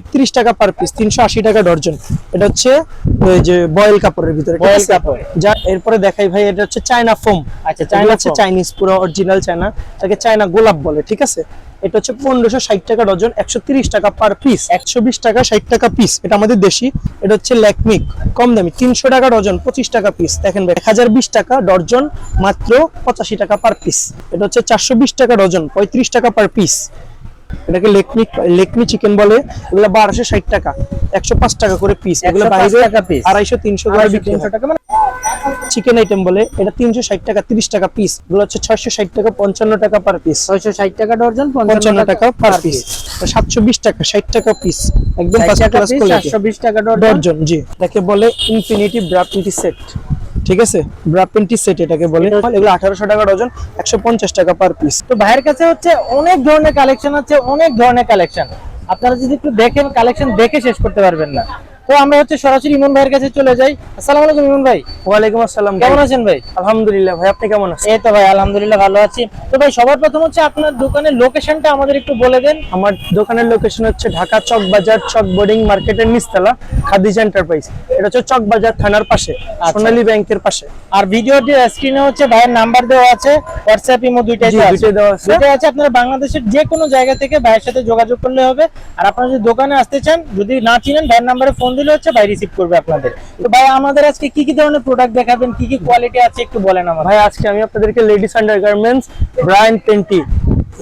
একত্রিশ টাকা per piece তিনশো আশি টাকা ডর্জন। এটা হচ্ছে যে বয়েল কাপড়ের ভিতরে আছে? কাপড়। যা এরপরে দেখাই ভাই এটা হচ্ছে চায়না ফোম। আচ্ছা চায়না হচ্ছে চাইনিজ পুরো অরিজিনাল চায়না। তাকে চায়না গোলাপ বলে ঠিক আছে? এটা হচ্ছে পনেরোশো ষাট টাকা ডজন একশো তিরিশ টাকা পার পিস একশো বিশ টাকা ষাট টাকা পিস এটা আমাদের দেশি এটা হচ্ছে ল্যাকমিক কম দামি তিনশো টাকা ডজন পঁচিশ টাকা পিস দেখেন ভাই এক হাজার বিশ টাকা ডর্জন মাত্র পঁচাশি টাকা পার পিস এটা হচ্ছে চারশো বিশ টাকা ডজন পঁয়ত্রিশ টাকা পার পিস এটাকে লেকমি লেকমি চিকেন বলে। এগুলো বারোশো ষাট টাকা। একশো পাঁচ টাকা করে পিস এগুলো বাইরে আড়াইশো তিনশো করে বিক্রি টাকা মানে চিকেন আইটেম বলে। এটা তিনশো ষাট টাকা তিরিশ টাকা পিস এগুলো হচ্ছে ছয়শো ষাট টাকা পঞ্চান্ন টাকা পার পিস ছয়শো ষাট টাকা ডর্জন পঞ্চান্ন টাকা পার পিস সাতশো বিশ টাকা ষাট টাকা পিস একদম ফার্স্ট ক্লাস কোয়ালিটি চারশো বিশ টাকা ডর্জন জি। এটাকে বলে ইনফিনিটি ব্রাপিন্টি সেট ঠিক আছে? ব্রাপিন্টি সেট এটাকে বলে। এগুলো আঠারোশো টাকা ডজন একশো পঞ্চাশ টাকা পার পিস তো ভাইয়ের কাছে হচ্ছে অনেক ধরনের কালেকশন আছে অনেক ধরনের কালেকশন আপনারা যদি একটু দেখেন কালেকশন দেখে শেষ করতে পারবেন না। তো আমরা হচ্ছে সরাসরি ইমন ভাইয়ের কাছে চলে যাই। আসসালামু আলাইকুম ইমন ভাই। ওয়ালাইকুম আসসালাম কেমন আছেন ভাই? আলহামদুলিল্লাহ ভাই আপনি কেমন আছেন? এই তো ভাই আলহামদুলিল্লাহ ভালো আছি। তো ভাই সবার প্রথম হচ্ছে আপনার দোকানের লোকেশনটা আমাদের একটু বলে দেন। আমার দোকানের লোকেশন হচ্ছে ঢাকা চক বাজার চক বোর্ডিং মার্কেটের নিচতলা খাদিজা এন্টারপ্রাইজ। এটা হচ্ছে চক বাজার থানার পাশে সোনালী ব্যাংকের পাশে। আর ভিডিওর স্ক্রিনে হচ্ছে ভাইয়ের নাম্বার দেওয়া আছে হোয়াটসঅ্যাপ ইমো দুইটাই দেওয়া আছে। দুইটাই আছে। আপনারা বাংলাদেশের যে কোনো জায়গা থেকে ভাইয়ের সাথে যোগাযোগ করলে হবে। আর আপনারা যদি দোকানে আসতে চান যদি না চিনেন ভাইয়ের নাম্বারে ফোন দিলে হচ্ছে ভাই রিসিভ করবে আপনাদের। তো ভাই আমাদের আজকে কি কি ধরনের প্রোডাক্ট দেখাবেন? কি কি কোয়ালিটি আছে একটু বলেন আমার ভাই আজকে আমি আপনাদেরকে ladies undergarments bra and panty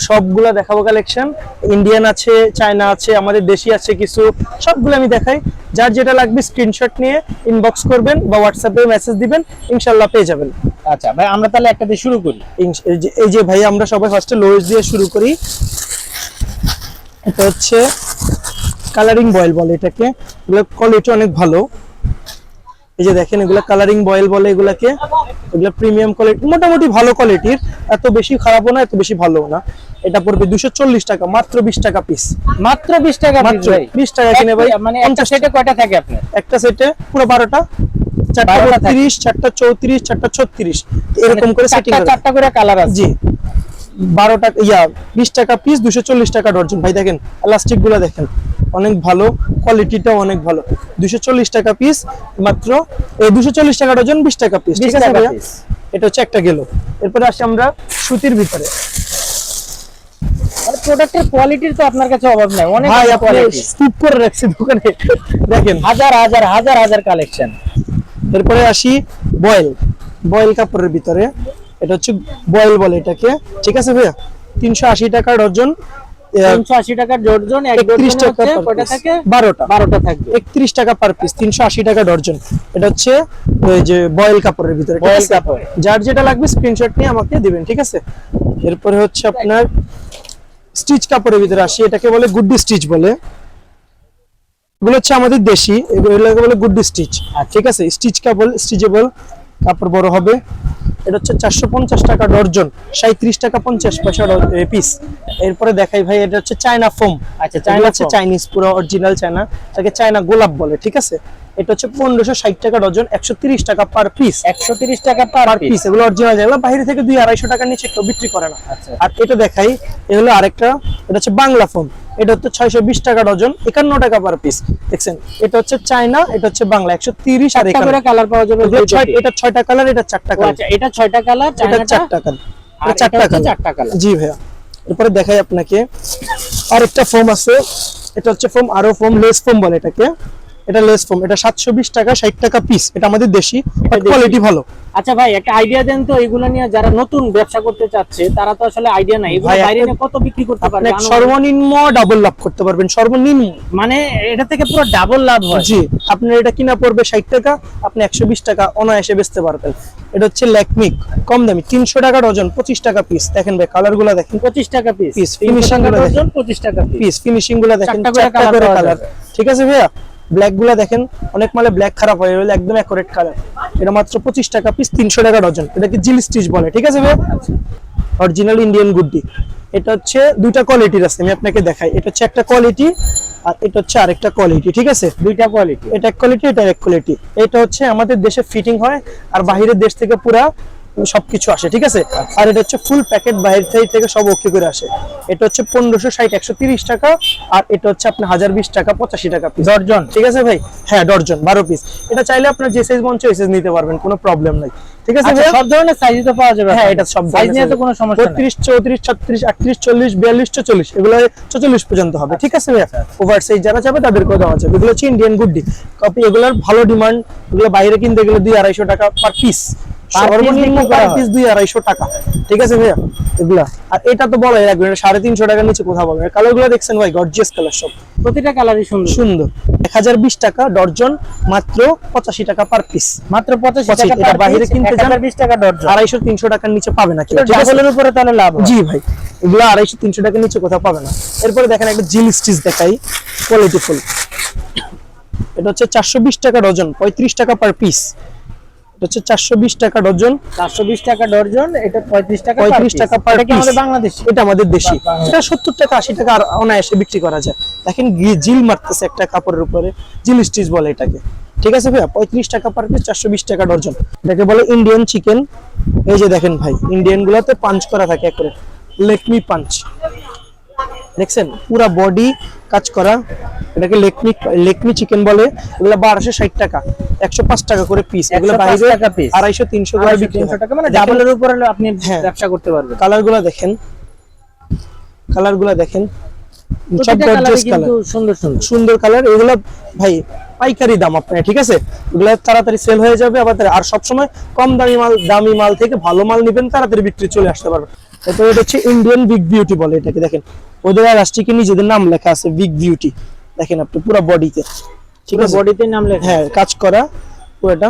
সবগুলা দেখাবো কালেকশন ইন্ডিয়ান আছে চায়না আছে আমাদের দেশি আছে কিছু সবগুলো আমি দেখাই। যার যেটা লাগবে স্ক্রিনশট নিয়ে ইনবক্স করবেন বা হোয়াটসঅ্যাপে মেসেজ দিবেন ইনশাল্লাহ পেয়ে যাবেন। আচ্ছা ভাই আমরা তাহলে একটা দিয়ে শুরু করি। এই যে- এই যে ভাই আমরা সবাই ফার্স্টে লোয়েস দিয়ে শুরু করি। এটা হচ্ছে কালারিং বয়েল বলে এটাকে। এগুলো কোয়ালিটি অনেক ভালো। এই যে দেখেন এগুলো কালারিং বয়েল বলে এগুলাকে। এগুলো প্রিমিয়াম কোয়ালিটি মোটামুটি ভালো কোয়ালিটির এত বেশি খারাপও না এত বেশি ভালো না। এটা পড়বে দুশো চল্লিশ টাকা মাত্র বিশ টাকা পিস মাত্র বিশ টাকা মাত্র 20 টাকা কিনে ভাই, মানে একটা সেটে কয়টা থাকে আপনার? একটা সেটে পুরো বারোটা। চারটা 12টা তিরিশ চারটা চৌত্রিশ চারটা ছত্রিশ। এরকম করে সেটিং চারটা চারটা করে কালার আছে। জি। বারো টাকা ইয়া বিশ টাকা পিস দুশো চল্লিশ টাকা ডর্জন ভাই দেখেন এলাস্টিকগুলো দেখেন অনেক ভালো কোয়ালিটিটাও অনেক ভালো। দুশো চল্লিশ টাকা পিস মাত্র এই দুশো চল্লিশ টাকা ডজন বিশ টাকা পিস ঠিক আছে। এটা হচ্ছে একটা গেল। এরপরে আসি আমরা সুতির ভিতরে। প্রোডাক্টের কোয়ালিটির তো আপনার কাছে অভাব নাই অনেক ভাই আপনি কোয়ালিটি করে রাখছি দোকানে। দেখেন। হাজার হাজার হাজার হাজার কালেকশন এরপরে আসি বয়েল। বয়েল কাপড়ের ভিতরে। এটা হচ্ছে বয়েল বলে এটাকে। ঠিক আছে ভাইয়া? তিনশো আশি টাকা ডজন ডর্জন টাকা। থাকে? বারোটা। বারোটা থাকবে। একত্রিশ টাকা পার পিস তিনশো আশি টাকা ডর্জন এটা হচ্ছে ওই যে বয়েল কাপড়ের ভিতরে কাপড়। যার যেটা লাগবে স্ক্রিনশট নিয়ে আমাকে দিবেন ঠিক আছে? এরপরে হচ্ছে আপনার স্টিচ কাপড়ের ভিতরে আসি এটাকে বলে গুড্ডি স্টিচ বলে। এগুলো হচ্ছে আমাদের দেশি এগুলোকে বলে গুড্ডি স্টিচ। ঠিক আছে? স্টিচ কাপড় স্টিচেবল কাপড় বড় হবে। এটা হচ্ছে চারশো পঞ্চাশ টাকা ডর্জন সাঁত্রিশ টাকা পঞ্চাশ পয়সা পিস এরপরে দেখাই ভাই এটা হচ্ছে চায়না ফোম। আচ্ছা চায়না হচ্ছে চাইনিজ পুরো অরিজিনাল চায়না। তাকে চায়না গোলাপ বলে ঠিক আছে? এটা হচ্ছে পনেরোশো ষাট টাকা ডজন একশো তিরিশ টাকা পার পিস একশো তিরিশ টাকা পার পিস এগুলো অরিজিনাল যেগুলো বাইরে থেকে দুই আড়াইশো টাকার নিচে কেউ বিক্রি করে না। আচ্ছা আর এটা দেখাই এ হলো আরেকটা এটা হচ্ছে বাংলা ফোন এটা হচ্ছে ছয়শো বিশ টাকা ডজন একান্ন টাকা পার পিস দেখছেন? এটা হচ্ছে চায়না এটা হচ্ছে বাংলা একশো তিরিশ আর একটা কালার পাওয়া যাবে এটা ছয়টা কালার এটা চারটা কালার আচ্ছা এটা ছয়টা কালার এটা চাইনাটা চারটা কালার আর এটা চারটা এটা হচ্ছে কালার চারটা কালার জি ভাইয়া। এরপরে দেখাই আপনাকে আরেকটা ফোম আছে। এটা হচ্ছে ফোম আরও ফোম লেস ফোম বলে এটাকে। এটা লেস ফোম এটা সাতশো বিশ টাকা ষাট টাকা পিস এটা আমাদের দেশি। কোয়ালিটি ভালো। আচ্ছা ভাই একটা আইডিয়া দেন তো এগুলো নিয়ে যারা নতুন ব্যবসা করতে চাচ্ছে তারা তো আসলে আইডিয়া নাই। এগুলো বাইরে নিয়ে কত বিক্রি করতে পারবে? আনুমানিক? সর্বনিম্ন ডাবল লাভ করতে পারবেন সর্বনিম্ন। মানে এটা থেকে পুরো ডাবল লাভ হয়। জি আপনার এটা কিনা পড়বে ষাট টাকা আপনি একশো বিশ টাকা অনায়াসে বেচতে পারবেন। এটা হচ্ছে ল্যাকমিক কম দামি তিনশো টাকা ডজন পঁচিশ টাকা পিস দেখেন ভাই কালারগুলা দেখেন। পঁচিশ টাকা পিস Piece, ফিনিশিংগুলো ডজন পঁচিশ টাকা পিস পিস ফিনিশিংগুলো দেখেন চারটা করে কালার ঠিক আছে ভাইয়া? ব্ল্যাকগুলা দেখেন অনেক মালে ব্ল্যাক খারাপ হয়ে গেলে একদম অ্যাকুরেট কালার এটা মাত্র পঁচিশ টাকা পিস তিনশো টাকা ডজন এটাকে জিল স্টিচ বলে ঠিক আছে ভাইয়া অরিজিনাল ইন্ডিয়ান গুড্ডি। এটা হচ্ছে দুইটা কোয়ালিটির আছে আমি আপনাকে দেখাই। এটা হচ্ছে একটা কোয়ালিটি আর এটা হচ্ছে আরেকটা কোয়ালিটি ঠিক আছে? দুইটা কোয়ালিটি এটা এক কোয়ালিটি এটা এক কোয়ালিটি এটা হচ্ছে আমাদের দেশে ফিটিং হয় আর বাইরের দেশ থেকে পুরা সবকিছু আসে ঠিক আছে? আর এটা হচ্ছে ফুল প্যাকেট বাইরে থেকে থেকে সব ওকে করে আসে। এটা হচ্ছে পনেরোশো ষাট একশো তিরিশ টাকা আর এটা হচ্ছে আপনার হাজার বিশ টাকা পঁচাশি টাকা পিস দর্জন ঠিক আছে ভাই? হ্যাঁ ডর্জন বারো পিস এটা চাইলে আপনার যে সাইজ মঞ্চ ওই সাইজ নিতে পারবেন কোনো প্রবলেম নাই। ঠিক আছে আচ্ছা সব ধরনের সাইজই তো পাওয়া যাবে হ্যাঁ এটা সব সাইজ নিয়ে তো কোনো সমস্যা নেই। বত্রিশ চৌত্রিশ ছত্রিশ আটত্রিশ চল্লিশ বিয়াল্লিশ চল্লিশ এগুলো চল্লিশ পর্যন্ত হবে। ঠিক আছে ভাই ওভার সাইজ যারা যাবে তাদেরকেও দেওয়া যাবে। এগুলো হচ্ছে ইন্ডিয়ান গুড্ডি। কপি এগুলোর ভালো ডিমান্ড এগুলো বাইরে কিনতে গেলে দুই আড়াইশো টাকা পার পিস সর্বনিম্ন পার পিস দুই আড়াইশো টাকা। ঠিক আছে ভাইয়া? এগুলা। আর এটা তো বলাই রাখবেন সাড়ে তিনশো টাকার নিচে কোথাও পাবেন কালারগুলো দেখছেন ভাই গর্জিয়াস কালার সব। প্রতিটা কালারই সুন্দর। সুন্দর। এক হাজার বিশ টাকা ডর্জন মাত্র পঁচাশি টাকা পার পিস মাত্র পঁচাশি টাকা বাইরে কিনতে যান- বিশ টাকা ডর্জন। আড়াইশো তিনশো টাকার নিচে পাবে না? ডাবলের উপরে তাহলে লাভ জি ভাই এগুলো আড়াইশো তিনশো টাকার নিচে কোথাও পাবে না। এরপরে দেখেন একটা জিল স্টিচ দেখাই কোয়ালিটি ফুল এটা হচ্ছে চারশো বিশ টাকা ডজন পঁয়ত্রিশ টাকা পার পিস হচ্ছে চারশো বিশ টাকা ডজন। চারশো বিশ টাকা ডর্জন এটা পঁয়ত্রিশ টাকা পঁয়ত্রিশ টাকা পার আমাদের বাংলাদেশ? এটা আমাদের দেশি। এটা সত্তর টাকা আশি টাকা আর অনায়াসে বিক্রি করা যায়। দেখেন গি- জিল মারতেছে একটা কাপড়ের উপরে। জিল স্টিচ বলে এটাকে। ঠিক আছে ভাইয়া? পঁয়ত্রিশ টাকা পার পিস চারশো বিশ টাকা ডজন। এটাকে বলে ইন্ডিয়ান চিকেন এই যে দেখেন ভাই ইন্ডিয়ান গুলাতে পাঞ্চ করা থাকে একরে লেকমি পাঞ্চ দেখছেন? পুরা বডি কাজ করা এটাকে লেকমি লেকমি চিকেন বলে এগুলো বারোশো ষাট টাকা। একশো পাঁচ টাকা করে পিস এগুলো 105 বাইরে টাকা পিস আড়াইশো তিনশো করে বিক্রি তিনশো। টাকা মানে ডাবলের উপরে আপনি হ্যাঁ। ব্যবসা করতে পারবেন। কালারগুলা দেখেন। কালারগুলা দেখেন সব গর্জিয়াস কালার সুন্দর সুন্দর। সুন্দর কালার এগুলো ভাই পাইকারি দাম আপনার ঠিক আছে? এগুলো তাড়াতাড়ি সেল হয়ে যাবে আবার আর সবসময় কম দামি মাল দামি মাল থেকে ভালো মাল নেবেন তাড়াতাড়ি বিক্রি চলে আসতে পারবে তো এটা হচ্ছে ইন্ডিয়ান বিগ বিউটি বলে এটাকে দেখেন। ওদের রাষ্ট্রিকে নিজেদের নাম লেখা আছে বিগ বিউটি দেখেন আপনি পুরো বডিতে ঠিক আছে? বডিতে নাম লেখা হ্যাঁ কাজ করা পুরোটা।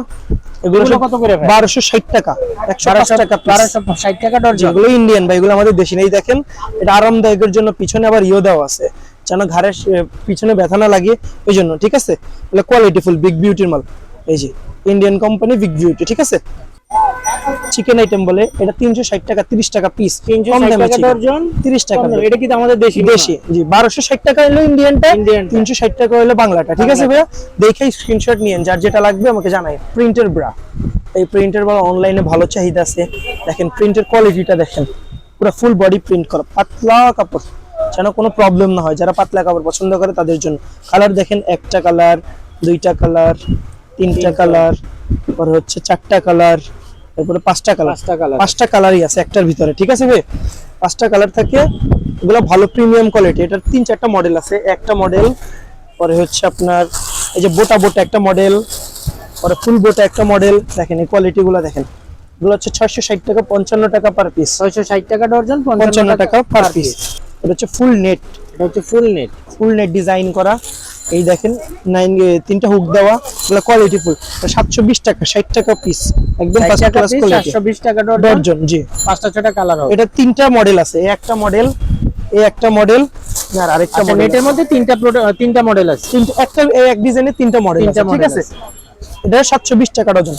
এগুলো এগুলো কত করে ভাই? বারোশো ষাট টাকা একশো পাঁচ বারোশো টাকা piece। বারোশো ষাট টাকা ডর্জন যেগুলো ইন্ডিয়ান বা এগুলো আমাদের দেশি নেই দেখেন এটা আরামদায়কের জন্য পিছনে আবার ইয়ে দেওয়া আছে। যেন ঘাড়ের পিছনে ব্যথা না লাগে ওই জন্য ঠিক আছে? এগুলো কোয়ালিটি ফুল বিগ বিউটির মাল। এই যে ইন্ডিয়ান কোম্পানি বিগ বিউটি ঠিক আছে? চিকেন আইটেম বলে এটা তিনশো ষাট টাকা তিরিশ টাকা পিস কম দামে তিরিশ টাকা এটা কিন্তু আমাদের দেশি? দেশি জি বারোশো ষাট টাকা হলো ইন্ডিয়ানটা ইন্ডিয়ানটা। তিনশো ষাট টাকা হলো বাংলাটা ঠিক আছে ভাইয়া? দেখেই স্ক্রিনশট নিয়েন যার যেটা লাগবে আমাকে জানাই প্রিন্টের ব্রা এই প্রিন্টের ব্রা অনলাইনে ভালো চাহিদা আছে। দেখেন প্রিন্টের কোয়ালিটিটা দেখেন। পুরো ফুল বডি প্রিন্ট করা পাতলা কাপড়। যেন কোনো প্রবলেম না হয়। যারা পাতলা কাপড় পছন্দ করে তাদের জন্য। কালার দেখেন একটা কালার দুইটা কালার তিনটা কালার পরে হচ্ছে চারটা কালার তারপরে পাঁচটা কালার পাঁচটা কালার পাঁচটা কালারই আছে একটার ভিতরে ঠিক আছে ভাই? পাঁচটা কালার থাকে এগুলো ভালো প্রিমিয়াম কোয়ালিটি এটার তিন চারটা মডেল আছে। একটা মডেল পরে হচ্ছে আপনার এই যে বোটা বোটা একটা মডেল পরে ফুল বোটা একটা মডেল দেখেন এই কোয়ালিটি গুলো দেখেন। এগুলো হচ্ছে ছয়শো ষাট টাকা পঞ্চান্ন টাকা পার পিস ছয়শো ষাট টাকা ডর্জন পঞ্চান্ন টাকা পার পিস এটা হচ্ছে ফুল নেট এটা হচ্ছে full net full net design করা। এই দেখেন নাইন তিনটা হুক দেওয়া। এগুলো কোয়ালিটি ফুল সাতশো বিশ টাকা ষাট টাকা পিস একদম ফার্স্ট ক্লাস কোয়ালিটি চারশো বিশ টাকা ডর্জন জি। পাঁচটা ছটা কালার হবে। এটা তিনটা মডেল আছে। এই একটা মডেল এই একটা মডেল আর আরেকটা আচ্ছা মডেল নেটের মধ্যে তিনটা তিনটা মডেল আছে। তিনটা একটা এক ডিজাইনের তিনটা মডেল আছে ঠিক আছে। এটা সাতশো বিশ টাকা ডজন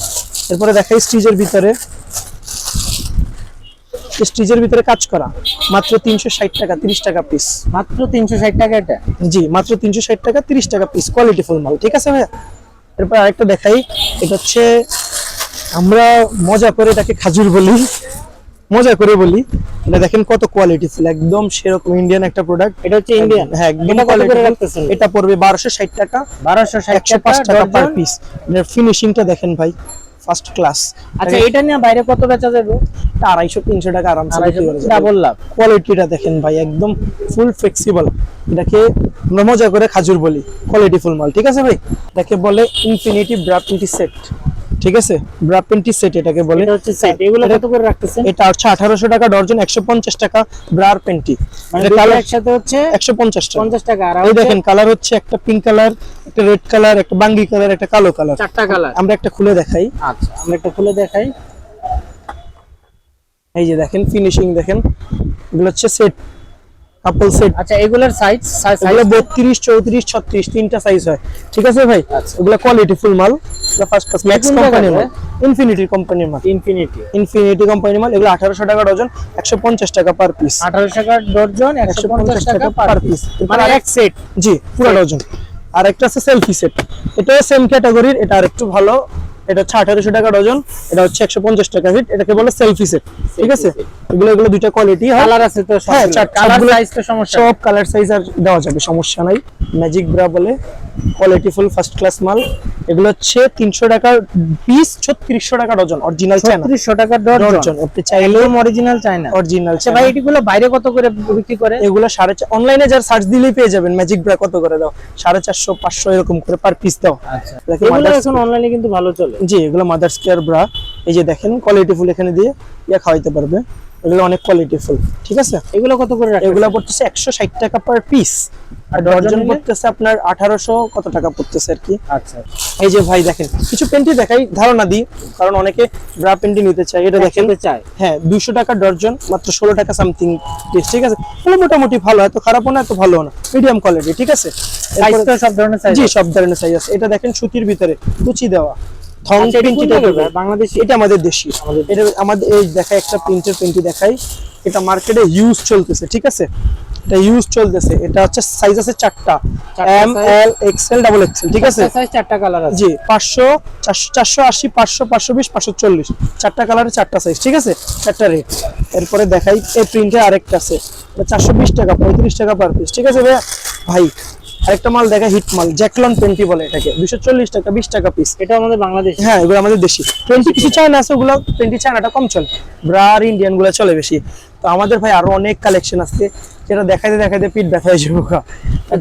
এরপরে দেখাই স্টিজের ভিতরে। স্টিজের ভিতরে কাজ করা। মাত্র তিনশো ষাট টাকা তিরিশ টাকা পিস মাত্র তিনশো ষাট টাকা এটা? জি মাত্র তিনশো ষাট টাকা তিরিশ টাকা পিস কোয়ালিটি ফুল মাল। ঠিক আছে ভাইয়া? এরপর আরেকটা দেখাই। এটা হচ্ছে আমরা মজা করে এটাকে খাজুর বলি। মজা করে বলি। এটা দেখেন কত কোয়ালিটি ফুল একদম সেরকম ইন্ডিয়ান একটা প্রোডাক্ট এটা হচ্ছে ইন্ডিয়ান হ্যাঁ একদম। রাখতেছেন? এটা পড়বে বারোশো ষাট টাকা বারোশো ষাট পাঁচ টাকা পার পিস ফিনিশিংটা দেখেন ভাই। ফার্স্ট ক্লাস আচ্ছা এটা নিয়ে বাইরে কত বেচা যাবে? আড়াইশো তিনশো টাকা আরামসে ডাবল লাভ। কোয়ালিটিটা দেখেন ভাই একদম ফুল ফ্লেক্সিবল এটাকে আমরা মজা করে খাজুর বলি কোয়ালিটি ফুল মাল। ঠিক আছে ভাই? এটাকে বলে ইনফিনিটি ব্রা সেট ঠিক আছে? ব্রা পেন্টি সেট এটাকে বলে। এটা হচ্ছে সেট এগুলো কত করে রাখতেছেন এটা হচ্ছে আঠারোশো টাকা ডর্জন একশো পঞ্চাশ টাকা ব্রার পেন্টি মানে কালার একসাথে হচ্ছে একশো পঞ্চাশ টাকা। পঞ্চাশ টাকা। আর এই দেখেন কালার হচ্ছে একটা পিঙ্ক কালার একটা রেড কালার একটা বাঙ্গি কালার একটা কালো কালার চারটা কালার আমরা একটা খুলে দেখাই। আচ্ছা আমরা একটা খুলে দেখাই। এই যে দেখেন ফিনিশিং দেখেন। এগুলো হচ্ছে সেট কাপল সেট আচ্ছা এগুলোর সাইজ এগুলো বত্রিশ চৌত্রিশ ছত্রিশ তিনটা সাইজ হয়। ঠিক আছে ভাই? আচ্ছা। এগুলো কোয়ালিটি ফুল মাল। ফার্স্ট ক্লাস ম্যাক্স কোম্পানির মাল। ইনফিনিটি কোম্পানির মাল। ইনফিনিটি ইনফিনিটি কোম্পানির মাল। এগুলো আঠারোশো টাকা ডজন একশো পঞ্চাশ টাকা পার পিস আঠারোশো টাকা ডর্জন একশো পঞ্চাশ টাকা পার পিস মানে এক সেট জি পুরো ডজন। আর একটা আছে সেলফি সেট এটাও সেম ক্যাটাগরির এটা আর একটু ভালো। এটা হচ্ছে আঠারোশো টাকা ডজন এটা হচ্ছে একশো পঞ্চাশ টাকা হিট এটাকে বলে সেলফি সেট ঠিক আছে? এগুলো এগুলো দুইটা কোয়ালিটি কালার আছে তো হ্যাঁ, কালার সাইজ তো সমস্যা সব কালার সাইজ আর দেওয়া যাবে সমস্যা নাই। ম্যাজিক ব্রা বলে কোয়ালিটি ফুল ফার্স্ট ক্লাস মাল। এগুলো হচ্ছে তিনশো টাকা পিস ছত্রিশশো টাকা ডজন অরিজিনাল চায়না 3600 টাকা ডজন আপনি চাইলে অরিজিনাল চায়না অরিজিনাল আচ্ছা ভাই এটিগুলো বাইরে কত করে বিক্রি করে? এগুলো সাড়ে অনলাইনে যার সার্চ দিলেই পেয়ে যাবেন। ম্যাজিক ব্রা কত করে দাও? সাড়ে চারশো পাঁচশো এরকম করে পার পিস দাও। আচ্ছা। এগুলো এখন অনলাইনে কিন্তু ভালো চলে। জি এগুলো মাদার্স কেয়ার ব্রা এই যে দেখেন কোয়ালিটি ফুল এখানে দিয়ে ইয়া খাওয়াইতে পারবে। এগুলো অনেক কোয়ালিটি ফুল ঠিক আছে? এগুলো কত করে রাখেন এগুলো পড়তেছে একশো ষাট টাকা পার পিস আর ডজন ডজন পড়তেছে আপনার আঠারোশো কত টাকা পড়তেছে আর কি। আচ্ছা। এই যে ভাই দেখেন কিছু পেন্টি দেখাই ধারণা দিই কারণ অনেকে ব্রা পেন্টি নিতে চায় এটা দেখেন। চাই হ্যাঁ দুইশো টাকা ডর্জন মাত্র ষোলো টাকা সামথিং ঠিক আছে? এগুলো মোটামুটি ভালো এত খারাপও না এত ভালো না। মিডিয়াম কোয়ালিটি ঠিক আছে? সব ধরনের সাইজ জি সব ধরনের সাইজ আছে। এটা দেখেন সুতির ভিতরে কুচি দেওয়া। থং আচ্ছা, প্রিন্টিটা? বাংলাদেশি? এটা আমাদের দেশি। এটা আমাদের এই একটা প্রিন্টের প্রিন্টি দেখাই। এটা মার্কেটে ইউজ চলতেছে ঠিক আছে? এটা ইউজ চলতেছে। এটা হচ্ছে সাইজ আছে চারটা। এম? এল ডাবল এক্সেল ঠিক আছে? চারটা কালার আছে। জি পাঁচশো চারশো আশি পাঁচশো পাঁচশো বিশ পাঁচশো চল্লিশ। চারটা চারটা সাইজ ঠিক আছে? চারটা রেট এরপরে দেখাই এই প্রিন্টে আরেকটা আছে। চারশো বিশ টাকা পঁয়ত্রিশ টাকা পার পিস ঠিক আছে ভাইয়া? ভাই আরেকটা মাল দেখা হিট মাল জ্যাকলন টোয়েন্টি বলে এটাকে। দুশো চল্লিশ টাকা বিশ টাকা পিস এটা আমাদের বাংলাদেশ। হ্যাঁ এগুলো আমাদের দেশি। টোয়েন্টি কিছু চায়না আছে ওগুলো টোয়েন্টি চায়নাটা কম চলে। ব্রা আর ইন্ডিয়ানগুলো চলে বেশি। তো আমাদের ভাই আরও অনেক কালেকশন আছে যেটা দেখাইতে দেখাইতে পিঠ ব্যথা হয়ে যাব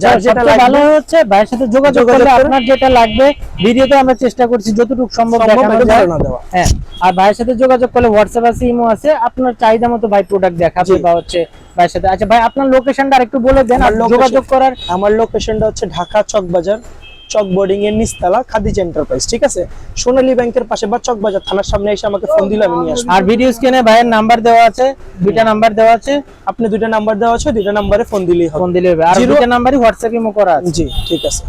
যার যেটা ভালো হচ্ছে ভাইয়ের সাথে যোগাযোগ করলে আপনার যেটা লাগবে ভিডিওতে আমরা চেষ্টা করছি যতটুকু সম্ভব দেখানো যায়। হ্যাঁ আর ভাইয়ের সাথে যোগাযোগ করলে হোয়াটসঅ্যাপ আছে ইমো আছে আপনার চাহিদা মতো ভাই প্রোডাক্ট দেখাবে। বা হচ্ছে ভাইয়ের সাথে। আচ্ছা ভাই আপনার লোকেশনটা আরেকটু বলে দেন আর যোগাযোগ করার আমার লোকেশনটা হচ্ছে ঢাকা চক বাজার চক বোর্ডিং এর নিচতলা খাদিজ এন্টারপ্রাইজ ঠিক আছে? সোনালী ব্যাংকের পাশে বা চকবাজার থানার সামনে এসে আমাকে ফোন দিলে আমি নিয়ে আসব। আর ভিডিও স্ক্রিনে ভাইয়ের নাম্বার দেওয়া আছে দুইটা নাম্বার দেওয়া আছে। আপনি দুইটা নাম্বার দেওয়া আছে দুইটা নাম্বারে ফোন দিলেই হবে। ফোন দিলেই হবে। আর দুইটা নাম্বারই হোয়াটসঅ্যাপে মো করা আছে। জি ঠিক আছে।